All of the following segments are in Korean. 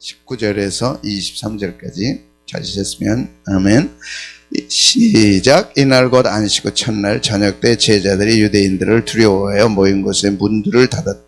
19절에서 23절까지 찾으셨으면 아멘. 시작. 이날 곧 안식 후 첫날 저녁 때 제자들이 유대인들을 두려워하여 모인 곳에 문들을 닫았.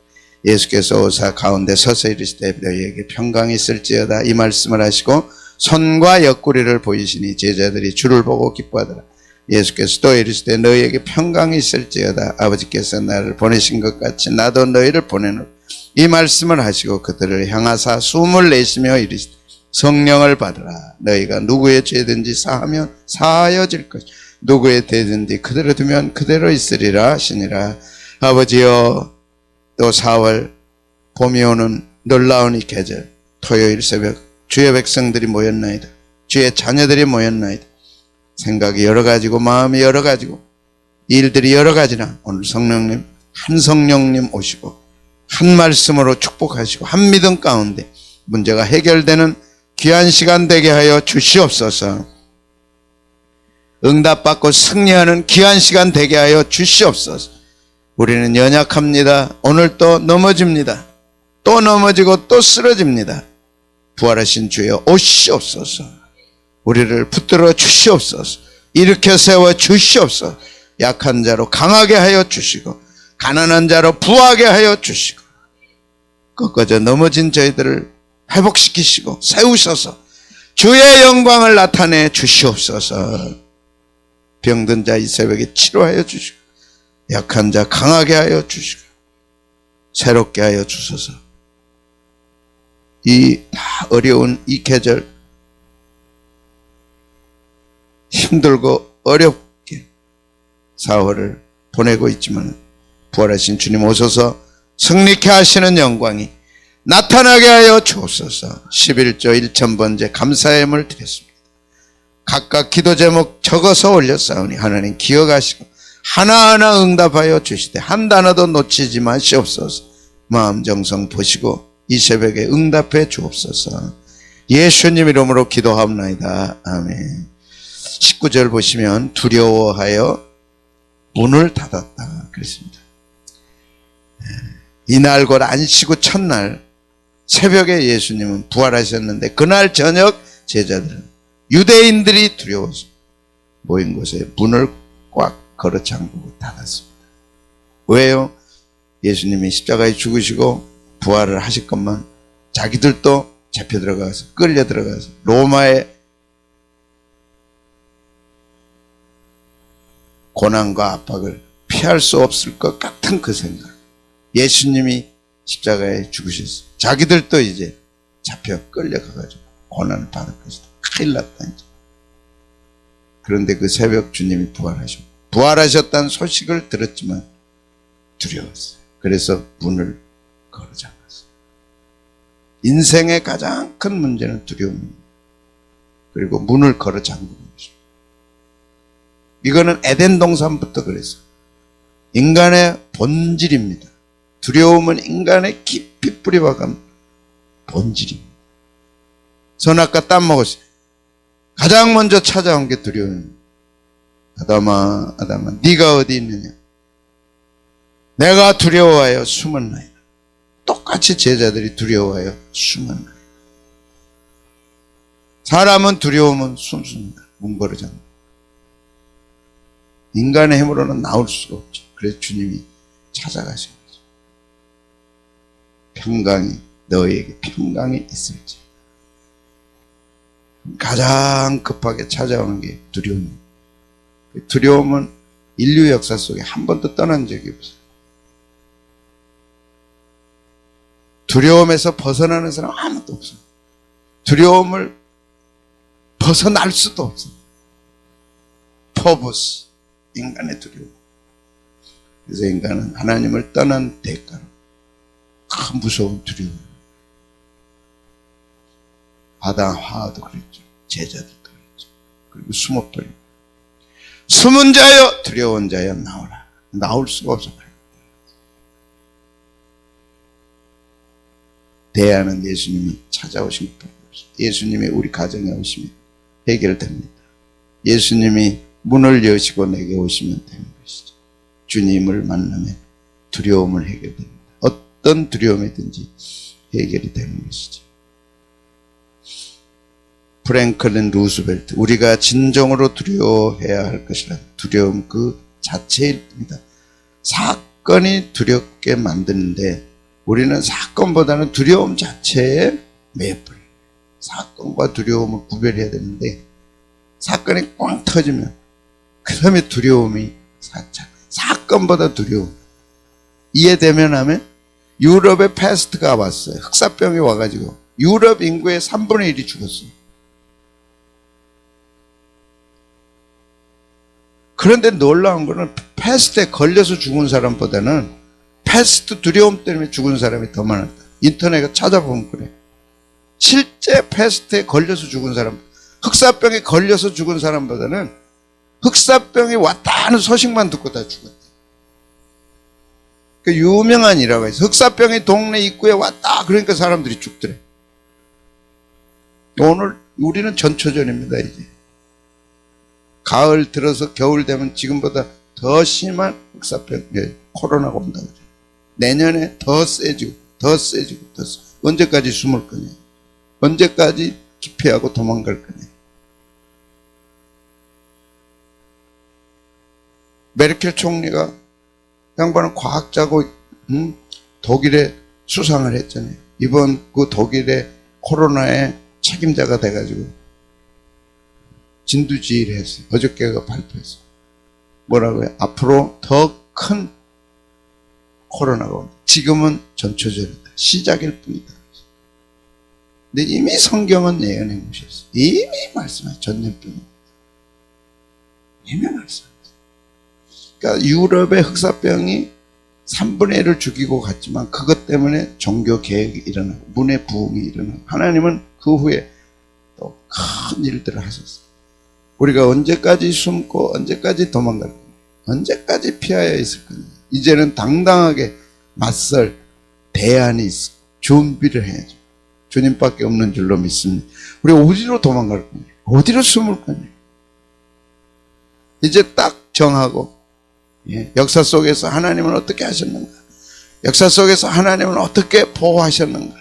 예수께서 오사 가운데 서서 이르시되 너희에게 평강이 있을지어다. 이 말씀을 하시고 손과 옆구리를 보이시니 제자들이 주를 보고 기뻐하더라. 예수께서 또 이르시되 너희에게 평강이 있을지어다. 아버지께서 나를 보내신 것 같이 나도 너희를 보내노 이 말씀을 하시고 그들을 향하사 숨을 내쉬며 이르시되 성령을 받으라. 너희가 누구의 죄든지 사하면 사하여질 것 누구의 죄든지 그대로 두면 그대로 있으리라 하시니라. 아버지여 또 4월 봄이 오는 놀라운 이 계절 토요일 새벽 주의 백성들이 모였나이다. 주의 자녀들이 모였나이다. 생각이 여러 가지고 마음이 여러 가지고 일들이 여러 가지나 오늘 성령님 한 성령님 오시고 한 말씀으로 축복하시고 한 믿음 가운데 문제가 해결되는 귀한 시간 되게 하여 주시옵소서. 응답받고 승리하는 귀한 시간 되게 하여 주시옵소서. 우리는 연약합니다. 오늘 또 넘어집니다. 또 넘어지고 또 쓰러집니다. 부활하신 주여 오시옵소서. 우리를 붙들어 주시옵소서. 일으켜 세워 주시옵소서. 약한 자로 강하게 하여 주시고 가난한 자로 부하게 하여 주시고 꺾어져 넘어진 저희들을 회복시키시고 세우셔서 주의 영광을 나타내 주시옵소서. 병든 자 이 새벽에 치료하여 주시고 약한 자 강하게 하여 주시고 새롭게 하여 주소서. 이 다 어려운 이 계절 힘들고 어렵게 사월을 보내고 있지만 부활하신 주님 오셔서 승리케 하시는 영광이 나타나게 하여 주옵소서. 11조 1천번째 감사의 힘을 드렸습니다. 각각 기도 제목 적어서 올렸사오니 하나님 기억하시고 하나하나 응답하여 주시되 한 단어도 놓치지 마시옵소서. 마음 정성 보시고 이 새벽에 응답해 주옵소서. 예수님 이름으로 기도합나이다. 아멘. 19절 보시면 두려워하여 문을 닫았다. 그랬습니다 이날 곧 안식후 첫날 새벽에 예수님은 부활하셨는데 그날 저녁 제자들은 유대인들이 두려워서 모인 곳에 문을 꽉 걸어 잠그고 닫았습니다. 왜요? 예수님이 십자가에 죽으시고 부활을 하실 것만 자기들도 잡혀 들어가서 끌려 들어가서 로마의 고난과 압박을 피할 수 없을 것 같은 그 생각. 예수님이 십자가에 죽으셨어요. 자기들도 이제 잡혀 끌려가가지고 고난을 받을 것이다. 큰일 났다, 이제. 그런데 그 새벽 주님이 부활하셨고, 부활하셨다는 소식을 들었지만 두려웠어요. 그래서 문을 걸어 잠갔어요. 인생의 가장 큰 문제는 두려움입니다. 그리고 문을 걸어 잠그는 것입니다. 이거는 에덴 동산부터 그랬어요. 인간의 본질입니다. 두려움은 인간의 깊이 뿌리박은 본질입니다. 선악과 땀 먹었어요. 가장 먼저 찾아온 게 두려움입니다. 아담아, 아담아, 네가 어디 있느냐? 내가 두려워하여 숨었나이다. 똑같이 제자들이 두려워하여 숨었나이다. 사람은 두려우면 숨습니다. 잡는. 인간의 힘으로는 나올 수가 없죠. 그래서 주님이 찾아가신 거죠. 평강이 너희에게 평강이 있을지. 가장 급하게 찾아오는 게 두려움입니다. 그 두려움은 인류 역사 속에 한 번도 떠난 적이 없어요. 두려움에서 벗어나는 사람 아무도 없어요. 두려움을 벗어날 수도 없어요. 퍼버스, 인간의 두려움. 그래서 인간은 하나님을 떠난 대가로 큰 무서운 두려움. 아담 하와도 그랬죠. 제자들도 그랬죠. 그리고 숨어버린 숨은 자여 두려운 자여 나오라. 나올 수가 없어. 대하는 예수님이 찾아오신 것밖에 없어요. 예수님이 우리 가정에 오시면 해결됩니다. 예수님이 문을 여시고 내게 오시면 되는 것이죠. 주님을 만나면 두려움을 해결됩니다. 어떤 두려움이든지 해결이 되는 것이죠. 프랭클린 루스벨트 우리가 진정으로 두려워해야 할 것이라 두려움 그 자체일 뿐이다. 사건이 두렵게 만드는데 우리는 사건보다는 두려움 자체에 매여버려. 사건과 두려움을 구별해야 되는데 사건이 꽝 터지면 그 다음에 두려움이 사차. 사건보다 두려움. 이해되면 하면 유럽에 패스트가 왔어요. 흑사병이 와가지고 유럽 인구의 3분의 1이 죽었어요. 그런데 놀라운 거는 패스트에 걸려서 죽은 사람보다는 패스트 두려움 때문에 죽은 사람이 더 많았다. 인터넷에 찾아보면 그래. 실제 패스트에 걸려서 죽은 사람, 흑사병에 걸려서 죽은 사람보다는 흑사병이 왔다 하는 소식만 듣고 다 죽었다. 그 유명한 일화가 있어. 흑사병이 동네 입구에 왔다. 그러니까 사람들이 죽더래. 오늘 우리는 전초전입니다, 이제. 가을 들어서 겨울 되면 지금보다 더 심한 흑사병, 예, 코로나가 온다 그래. 내년에 더 세지고, 더 세지고, 더 세. 언제까지 숨을 거냐? 언제까지 기피하고 도망갈 거냐? 메르켈 총리가 양반은 과학자고 음? 독일에 수상을 했잖아요. 이번 그 독일의 코로나의 책임자가 돼가지고 진두지휘를 했어요. 어저께가 발표했어요. 뭐라고요? 앞으로 더 큰 코로나가 온다. 지금은 전초전이다. 시작일 뿐이다. 근데 이미 성경은 예언해 놓으셨어요. 이미 말씀하셨어요. 전년병. 이미 말씀하셨어요. 그러니까 유럽의 흑사병이 3분의 1을 죽이고 갔지만 그것 때문에 종교 개혁이 일어나고 문의 부흥이 일어나고 하나님은 그 후에 또 큰 일들을 하셨어요. 우리가 언제까지 숨고 언제까지 도망갈 거냐 언제까지 피하여 있을 거냐 이제는 당당하게 맞설 대안이 있어 준비를 해야죠. 주님밖에 없는 줄로 믿습니다. 우리 어디로 도망갈 거냐 어디로 숨을 거냐 이제 딱 정하고 예, 역사 속에서 하나님은 어떻게 하셨는가? 역사 속에서 하나님은 어떻게 보호하셨는가?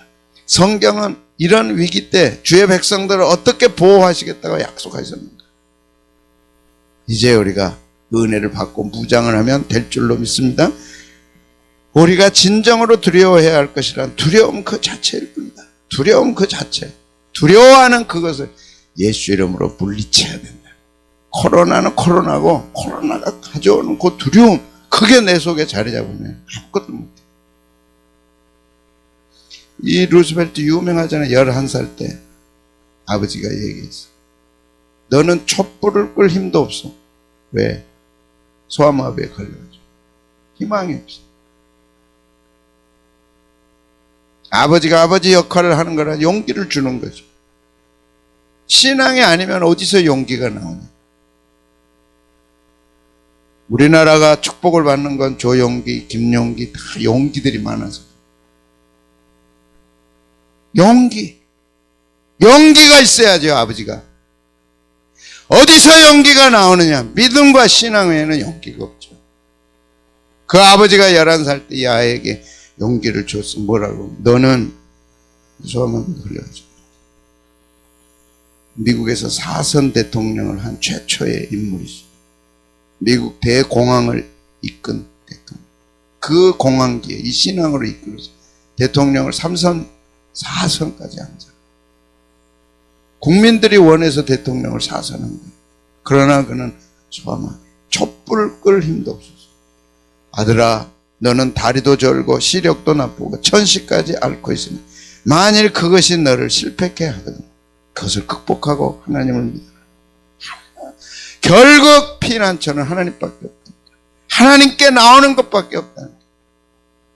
성경은 이런 위기 때 주의 백성들을 어떻게 보호하시겠다고 약속하셨는가? 이제 우리가 은혜를 받고 무장을 하면 될 줄로 믿습니다. 우리가 진정으로 두려워해야 할 것이란 두려움 그 자체일 뿐이다. 두려움 그 자체. 두려워하는 그것을 예수 이름으로 물리쳐야 된다. 코로나는 코로나고 코로나가 가져오는 그 두려움 그게 내 속에 자리 잡으면 아무것도 못해. 이 루스벨트 유명하잖아요. 11살 때 아버지가 얘기했어. 너는 촛불을 끌 힘도 없어. 왜? 소아마비에 걸려가지고. 희망이 없어. 아버지가 아버지 역할을 하는 거라 용기를 주는 거죠. 신앙이 아니면 어디서 용기가 나오냐? 우리나라가 축복을 받는 건 조용기, 김용기 다 용기들이 많아서. 용기. 용기가 있어야죠, 아버지가. 어디서 용기가 나오느냐? 믿음과 신앙 외에는 용기가 없죠. 그 아버지가 11살 때이 아이에게 용기를 줬어. 뭐라고? 너는 소아마비 걸려가지고. 미국에서 사선 대통령을 한 최초의 인물이죠. 미국 대공황을 이끈 대통령. 그 공황기에 이 신앙으로 이끌어서 대통령을 3선, 4선까지 한 사람. 국민들이 원해서 대통령을 4선한 거예요. 그러나 그는 소아마비. 촛불을 끌 힘도 없었어. 아들아, 너는 다리도 절고 시력도 나쁘고 천시까지 앓고 있으니 만일 그것이 너를 실패케 하거든 그것을 극복하고 하나님을 믿어라. 결국 피난처는 하나님밖에 없다. 하나님께 나오는 것밖에 없다.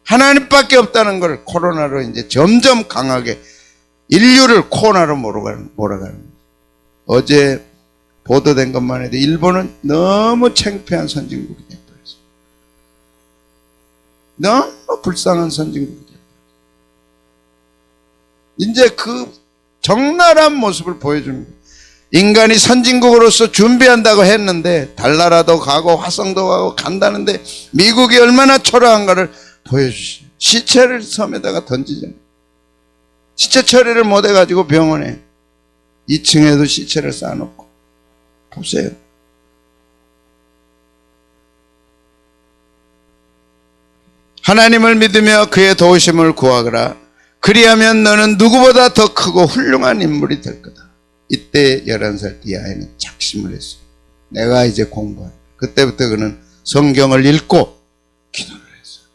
하나님밖에 없다는 걸 코로나로 이제 점점 강하게 인류를 코로나로 몰아가는, 몰아가는 거예요. 어제 보도된 것만 해도 일본은 너무 창피한 선진국이 돼버렸어요. 너무 불쌍한 선진국이 돼버렸어요. 이제 그 적나라한 모습을 보여줍니다. 인간이 선진국으로서 준비한다고 했는데 달나라도 가고 화성도 가고 간다는데 미국이 얼마나 초라한가를 보여주시죠. 시체를 섬에다가 던지잖아요. 시체 처리를 못 해가지고 병원에 2층에도 시체를 쌓아놓고 보세요. 하나님을 믿으며 그의 도우심을 구하거라. 그리하면 너는 누구보다 더 크고 훌륭한 인물이 될 거다. 이때 11살 이 아이는 작심을 했어요. 내가 이제 공부할. 그때부터 그는 성경을 읽고 기도를 했어요.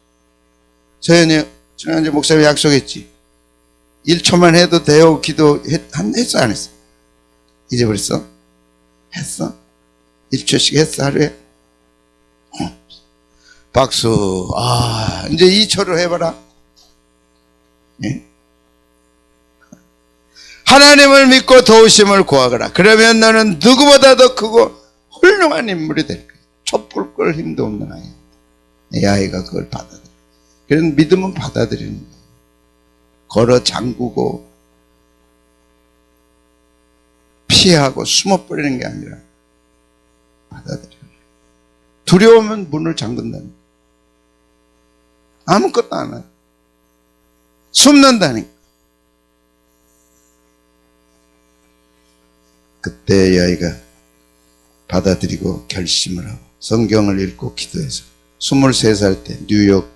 서현이, 지난주 목사님 약속했지. 1초만 해도 돼요. 기도 했어, 안 했어? 잊어버렸어? 했어? 1초씩 했어, 하루에? 어. 박수. 아, 이제 2초로 해봐라. 예? 하나님을 믿고 도우심을 구하거라. 그러면 너는 누구보다 더 크고 훌륭한 인물이 될 거야. 촛불 끌 힘도 없는 아이. 이 아이가 그걸 받아들여. 그런 믿음은 받아들이는 거야. 걸어 잠그고 피하고 숨어 버리는 게 아니라 받아들여. 두려우면 문을 잠근다는 거야. 아무것도 안 해. 숨는다니까. 그때 이 아이가 받아들이고 결심을 하고 성경을 읽고 기도해서 23살 때 뉴욕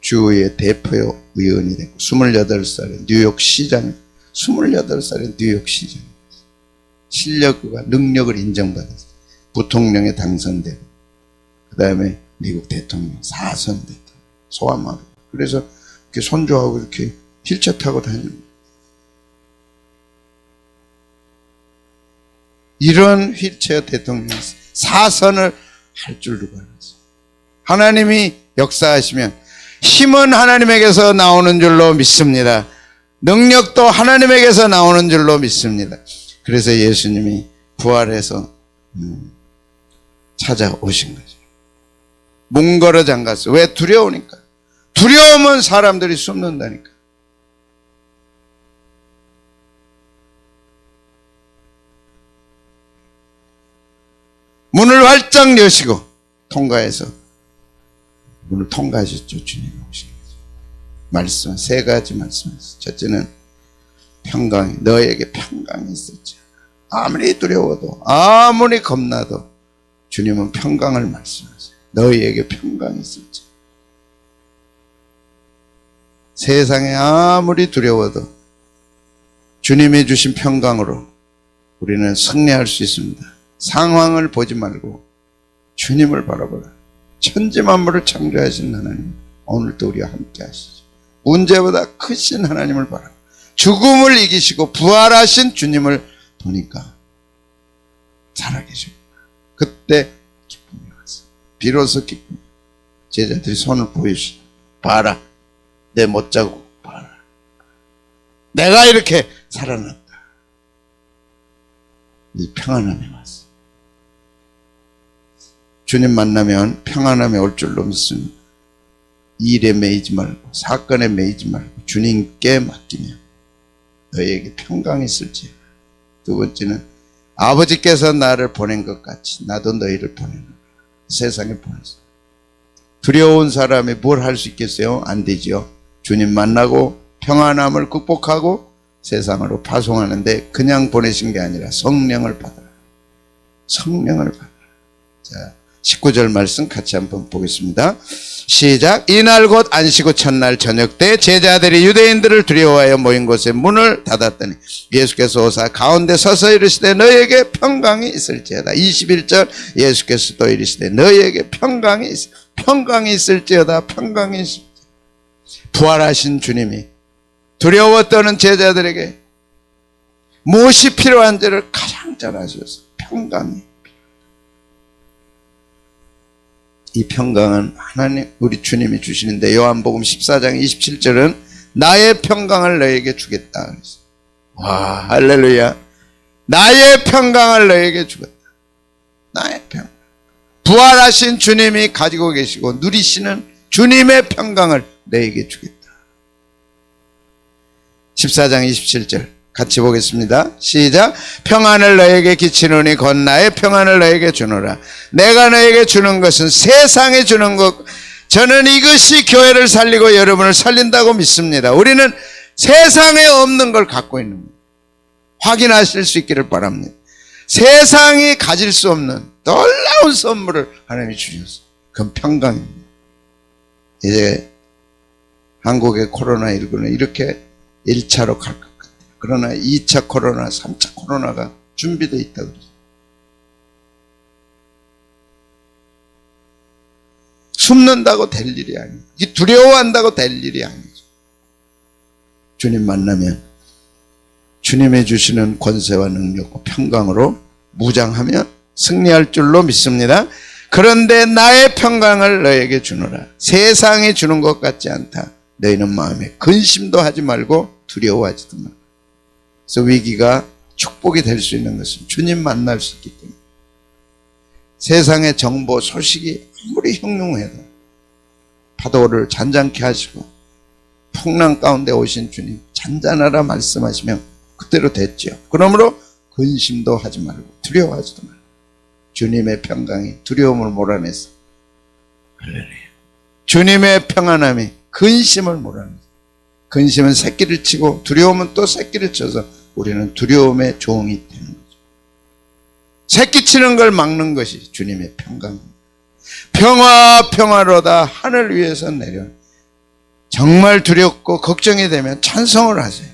주의 대표 의원이 됐고 28살에 뉴욕 시장 28살에 뉴욕 시장 실력과 능력을 인정받아서 부통령에 당선되고 그 다음에 미국 대통령 4선 대통령 소아마루. 그래서 이렇게 손주하고 이렇게 휠체어 타고 다니는 거예요. 이런 휠체어 대통령 사선을 할 줄 누가 알았어요. 하나님이 역사하시면 힘은 하나님에게서 나오는 줄로 믿습니다. 능력도 하나님에게서 나오는 줄로 믿습니다. 그래서 예수님이 부활해서 음, 찾아오신 거죠. 몽걸어 장갔어요. 왜 두려우니까. 두려움은 사람들이 숨는다니까. 문을 활짝 여시고 통과해서 문을 통과하셨죠. 오신 거죠. 말씀 세 가지 말씀했어요. 첫째는 평강이 너에게 평강이 있을지 아무리 두려워도 아무리 겁나도 주님은 평강을 말씀하세요. 너희에게 평강이 있을지 세상에 아무리 두려워도 주님이 주신 평강으로 우리는 승리할 수 있습니다. 상황을 보지 말고 주님을 바라보라. 천지 만물을 창조하신 하나님, 오늘도 우리와 함께 하시죠. 문제보다 크신 하나님을 바라. 죽음을 이기시고 부활하신 주님을 보니까 살아계십니다. 그때 기쁨이 왔어요. 비로소 기쁨. 제자들이 손을 보여주시 봐라. 내 못자국 봐라. 내가 이렇게 살아났다. 이 평안함이 왔어. 주님 만나면 평안함이 올 줄로 믿습니다. 일에 매이지 말고 사건에 매이지 말고 주님께 맡기면 너희에게 평강이 있을지. 두 번째는 아버지께서 나를 보낸 것 같이 나도 너희를 보내는 세상에 보냈어. 두려운 사람이 뭘 할 수 있겠어요? 안 되죠. 주님 만나고 평안함을 극복하고 세상으로 파송하는데 그냥 보내신 게 아니라 성령을 받아라. 성령을 받아라. 자, 19절 말씀 같이 한번 보겠습니다. 시작. 이날 곧 안식 후 첫날 저녁 때 제자들이 유대인들을 두려워하여 모인 곳에 문을 닫았더니 예수께서 오사 가운데 서서 이르시되 너희에게 평강이 있을지어다. 21절 예수께서 또 이르시되 너희에게 평강이 있, 평강이 있을지어다. 평강이 있을지어다. 부활하신 주님이 두려워 떠는 제자들에게 무엇이 필요한지를 가장 잘 아셨어요. 평강이. 이 평강은 하나님 우리 주님이 주시는데 요한복음 14장 27절은 나의 평강을 너에게 주겠다. 와 할렐루야. 나의 평강을 너에게 주겠다. 나의 평. 부활하신 주님이 가지고 계시고 누리시는 주님의 평강을 너에게 주겠다. 14장 27절 같이 보겠습니다. 시작. 평안을 너에게 끼치노니 건 나의 평안을 너에게 주노라. 내가 너에게 주는 것은 세상에 주는 것. 저는 이것이 교회를 살리고 여러분을 살린다고 믿습니다. 우리는 세상에 없는 걸 갖고 있는. 확인하실 수 있기를 바랍니다. 세상이 가질 수 없는 놀라운 선물을 하나님이 주셨어요. 그건 평강입니다. 이제 한국의 코로나19는 이렇게 1차로 갈것 같아요. 그러나 2차 코로나, 3차 코로나가 준비되어 있다고. 숨는다고 될 일이 아니에요. 두려워한다고 될 일이 아니죠. 주님 만나면 주님의 주시는 권세와 능력과 평강으로 무장하면 승리할 줄로 믿습니다. 그런데 나의 평강을 너에게 주노라. 세상에 주는 것 같지 않다. 너희는 마음에 근심도 하지 말고 두려워하지도 말고. 그래서 위기가 축복이 될 수 있는 것은 주님 만날 수 있기 때문에. 세상의 정보 소식이 아무리 흉흉해도 파도를 잔잔케 하시고 풍랑 가운데 오신 주님 잔잔하라 말씀하시면 그대로 됐죠. 그러므로 근심도 하지 말고 두려워하지도 말고 주님의 평강이 두려움을 몰아내서. 주님의 평안함이 근심을 몰아내서 근심은 새끼를 치고 두려움은 또 새끼를 쳐서 우리는 두려움의 종이 되는 거죠. 새끼 치는 걸 막는 것이 주님의 평강입니다. 평화 평화로다 하늘 위에서 내려 정말 두렵고 걱정이 되면 찬송을 하세요.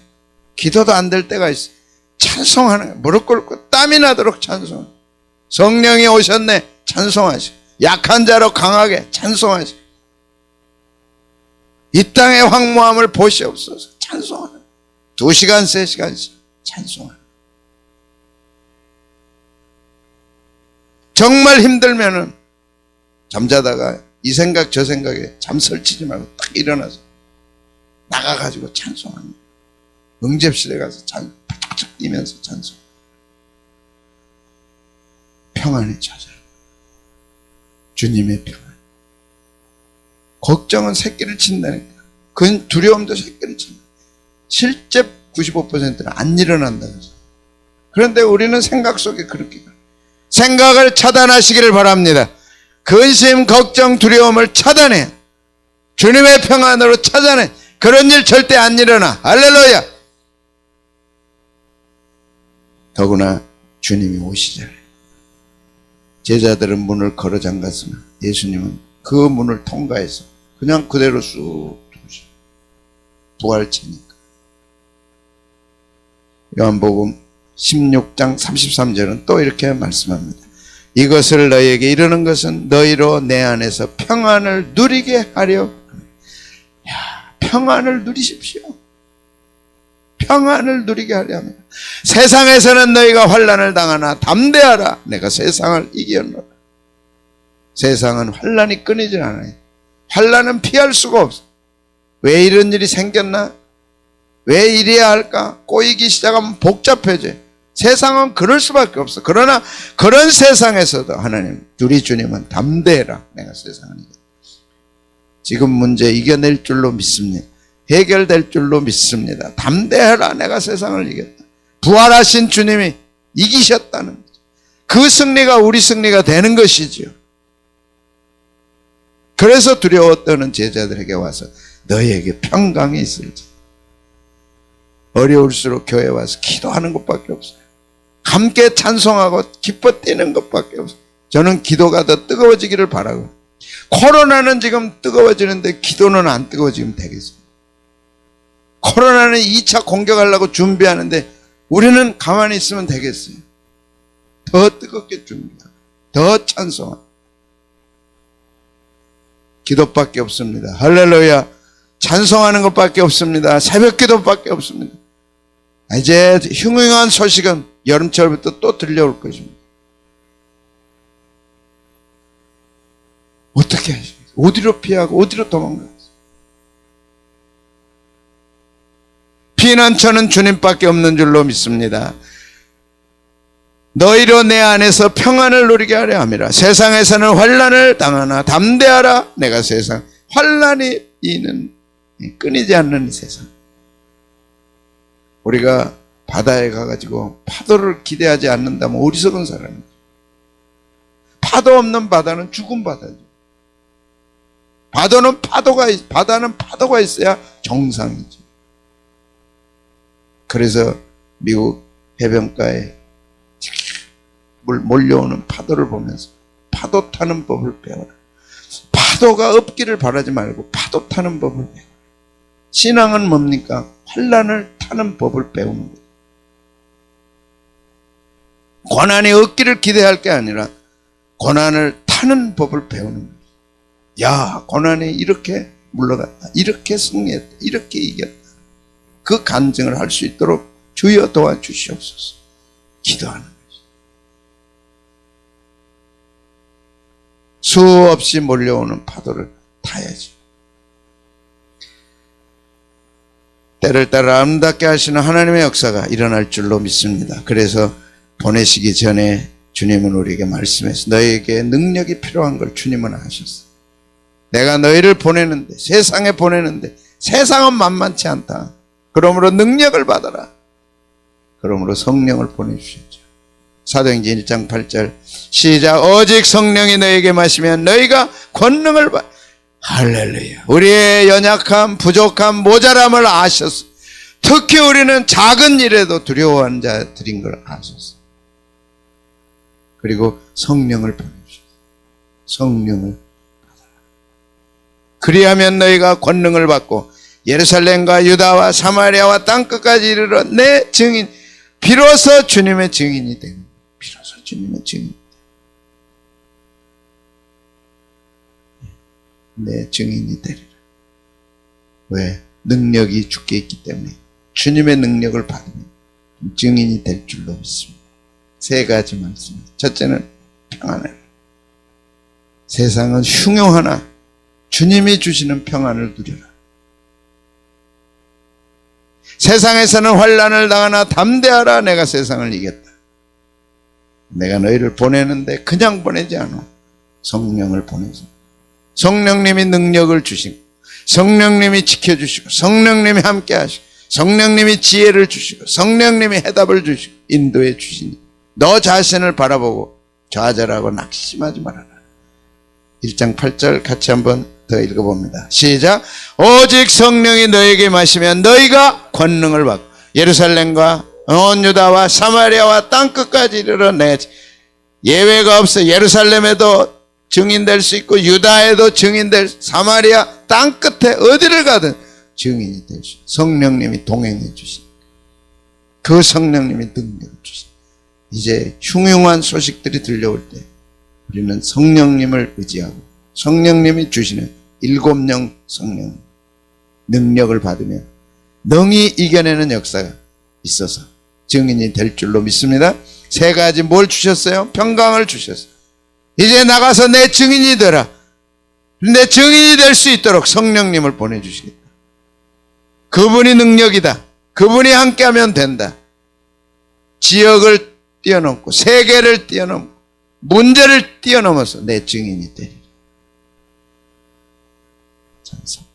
기도도 안 될 때가 있어요. 찬송하는. 무릎 꿇고 땀이 나도록 찬송. 성령이 오셨네. 찬송하시. 약한 자로 강하게 찬송하시. 이 땅의 황무함을 보시옵소서. 찬송하는. 두 시간, 세 시간씩 찬송하는. 정말 힘들면은 잠자다가 이 생각 저 생각에 잠 설치지 말고 딱 일어나서 나가가지고 거예요. 응접실에 가서 찬, 팍팍 뛰면서 찬송. 평안이 찾아요. 주님의 평안. 걱정은 새끼를 친다니까. 그 두려움도 새끼를 친다. 실제 95%는 안 일어난다면서. 그런데 우리는 생각 속에 그렇게 가. 생각을 차단하시기를 바랍니다. 근심, 걱정, 두려움을 차단해. 주님의 평안으로 찾아내. 그런 일 절대 안 일어나. 할렐루야. 더구나 주님이 오시잖아요. 제자들은 문을 걸어 잠갔으면 예수님은 그 문을 통과해서 그냥 그대로 쑥. 부활체니까. 요한복음 16장 33절은 또 이렇게 말씀합니다. 이것을 너희에게 이르는 것은 너희로 내 안에서 평안을 누리게 하려. 야, 평안을 누리십시오. 평안을 누리게 하려 합니다. 세상에서는 너희가 환란을 당하나 담대하라. 내가 세상을 이겼노라. 세상은 환란이 끊이질 않아요. 환란은 피할 수가 없어. 왜 이런 일이 생겼나? 왜 이래야 할까? 꼬이기 시작하면 복잡해져. 세상은 그럴 수밖에 없어. 그러나 그런 세상에서도 하나님, 우리 주님은 담대해라. 내가 세상을 이겼다. 지금 문제 이겨낼 줄로 믿습니다. 해결될 줄로 믿습니다. 담대해라. 내가 세상을 이겼다. 부활하신 주님이 이기셨다는 거죠. 그 승리가 우리 승리가 되는 것이지요. 그래서 두려워 떠는 제자들에게 와서 너희에게 평강이 있을지. 어려울수록 교회 와서 기도하는 것밖에 없어요. 함께 찬송하고 기뻐 뛰는 것밖에 없어요. 저는 기도가 더 뜨거워지기를 바라고. 코로나는 지금 뜨거워지는데 기도는 안 뜨거워지면 되겠어요. 코로나는 2차 공격하려고 준비하는데 우리는 가만히 있으면 되겠어요. 더 뜨겁게 준비하고, 더 찬송하고. 기도밖에 없습니다. 할렐루야. 찬송하는 것밖에 없습니다. 새벽 기도밖에 없습니다. 이제 흉흉한 소식은 여름철부터 또 들려올 것입니다. 어떻게 하십니까? 어디로 피하고 어디로 도망가요? 피난처는 주님밖에 없는 줄로 믿습니다. 너희로 내 안에서 평안을 누리게 하려 함이라. 세상에서는 환란을 당하나 담대하라. 내가 세상 환란이 이는 끊이지 않는 세상. 우리가 바다에 가가지고 파도를 기대하지 않는다면 어리석은 사람이죠. 파도 없는 바다는 죽은 바다죠. 바다는 파도가 있- 바다는 파도가 있어야 정상이죠. 그래서 미국 해변가에 물 몰려오는 파도를 보면서 파도 타는 법을 배워라. 파도가 없기를 바라지 말고 파도 타는 법을 배워라. 신앙은 뭡니까? 환란을 타는 법을 배우는 거예요. 고난이 없기를 기대할 게 아니라 고난을 타는 법을 배우는 거예요. 야, 고난이 이렇게 물러갔다. 이렇게 승리했다. 이렇게 이겼다. 그 간증을 할 수 있도록 주여 도와주시옵소서. 기도하는 거죠. 수없이 몰려오는 파도를 타야지. 때를 따라 아름답게 하시는 하나님의 역사가 일어날 줄로 믿습니다. 그래서 보내시기 전에 주님은 우리에게 말씀해서 너에게 능력이 필요한 걸 주님은 아셨어. 내가 너희를 보내는데 세상에 보내는데 세상은 만만치 않다. 그러므로 능력을 받아라. 그러므로 성령을 보내주셨죠. 사도행전 1장 8절 시작 오직 성령이 너에게 마시면 너희가 권능을 받 할렐루야. 우리의 연약함 부족함 모자람을 아셨어. 특히 우리는 작은 일에도 두려워하는 자들인 걸 아셨어. 그리고 성령을 보내주셨어. 성령을 받아라. 그리하면 너희가 권능을 받고 예루살렘과 유다와 사마리아와 땅끝까지 이르러 내 증인 비로소 주님의 증인이 되는 비로소 주님의 증인 내 증인이 되리라. 왜? 능력이 주께 있기 때문에. 주님의 능력을 받으면 증인이 될 줄로 믿습니다. 세 가지 말씀 첫째는 평안을. 세상은 흉흉하나 주님이 주시는 평안을 누려라. 세상에서는 환란을 당하나 담대하라. 내가 세상을 이겼다. 내가 너희를 보내는데 그냥 보내지 않아. 성령을 보내서 성령님이 능력을 주시고 성령님이 지켜주시고 성령님이 함께 하시고 성령님이 지혜를 주시고 성령님이 해답을 주시고 인도해 주시니 너 자신을 바라보고 좌절하고 낙심하지 말아라. 1장 8절 같이 한번 더 읽어봅니다. 시작. 오직 성령이 너에게 마시면 너희가 권능을 받고 예루살렘과 온 유다와 사마리아와 땅 끝까지 이르러 내 예외가 없어 예루살렘에도 증인될 수 있고 유다에도 증인될 사마리아 땅 끝에 어디를 가든 증인이 될 수. 성령님이 동행해 주신 그 성령님이 능력을 주신 이제 흉흉한 소식들이 들려올 때 우리는 성령님을 의지하고 성령님이 주시는 일곱령 성령 능력을 받으면 능히 이겨내는 역사가 있어서 증인이 될 줄로 믿습니다. 세 가지 뭘 주셨어요? 평강을 주셨어요. 이제 나가서 내 증인이 되라. 내 증인이 될 수 있도록 성령님을 보내주시겠다. 그분이 능력이다. 그분이 함께하면 된다. 지역을 뛰어넘고 세계를 뛰어넘고 문제를 뛰어넘어서 내 증인이 되리라. 찬성.